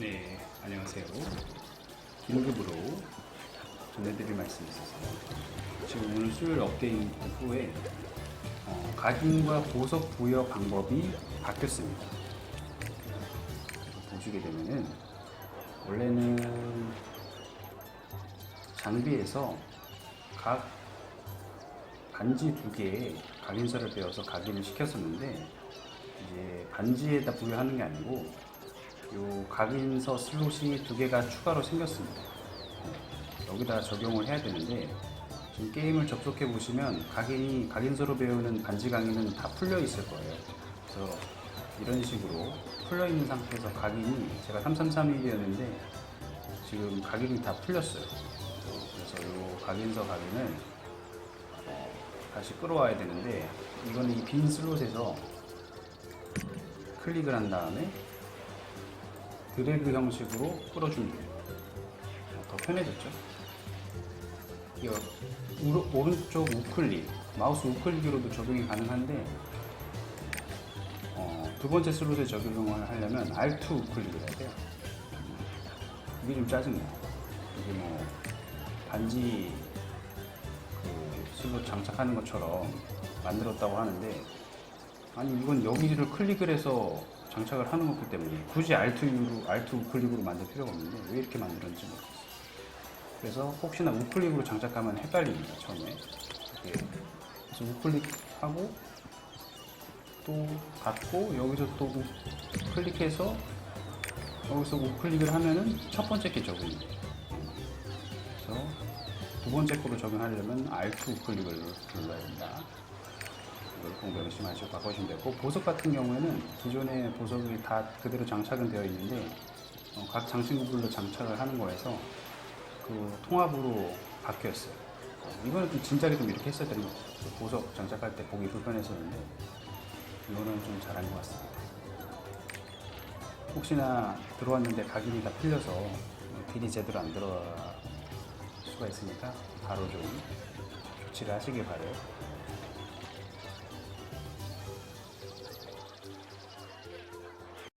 네, 안녕하세요. 긴급으로 전해드릴 말씀이 있어서요. 지금 오늘 수요일 업데이트 후에 어, 각인과 보석 부여 방법이 바뀌었습니다. 보시게 되면은 원래는 장비에서 각 반지 두 개에 각인서를 빼어서 각인을 시켰었는데 이제 반지에다 부여하는 게 아니고 요 각인서 슬롯이 두 개가 추가로 생겼습니다. 네, 여기다 적용을 해야 되는데 지금 게임을 접속해 보시면 각인이 각인서로 배우는 반지 강의는 다 풀려 있을 거예요. 그래서 이런 식으로 풀려 있는 상태에서 각인이 제가 3331이었는데 지금 각인이 다 풀렸어요. 그래서 요 각인서 각인을 어, 다시 끌어와야 되는데 이거는 이 빈 슬롯에서 클릭을 한 다음에 드래그 형식으로. 어, 더 편해졌죠? 이 우- 오른쪽 우클릭, 마우스 우클릭으로도 적용이 가능한데 어, 두 번째 슬롯에 적용을 하려면 R2 우클릭을 해야 돼요. 이게 좀 짜증나요. 이게 뭐 반지 그 슬롯 장착하는 것처럼 만들었다고 하는데 아니 이건 여기를 클릭을 해서 장착을 하는 거기 때문에 굳이 Alt2로 Alt 우클릭으로 만들 필요가 없는데 왜 이렇게 만들었는지 모르겠어요. 그래서 혹시나 우클릭으로 장착하면 헷갈립니다 처음에. 이게 그래서 우클릭하고 또 닫고 여기서 또 우- 클릭해서 여기서 우클릭을 하면은 첫 번째 게 적용이 돼요. 그래서 두 번째 거로 적용하려면 Alt 우클릭을 눌러야 된다. 이걸 꼭 명심하시고 바꾸시면 되고 보석 같은 경우에는 기존의 보석이 다 그대로 장착은 되어 있는데 어, 각 장신구별로 장착을 하는 거에서 그 통합으로 바뀌었어요. 어, 이거는 좀 진작에 좀 이렇게 했어야 되는 것 같아요. 그 보석 장착할 때 보기 불편했었는데 이거는 좀 잘한 것 같습니다. 혹시나 들어왔는데 각인이 다 풀려서 딜이 제대로 안 들어갈 수가 있으니까 바로 좀 조치를 하시길 바래요.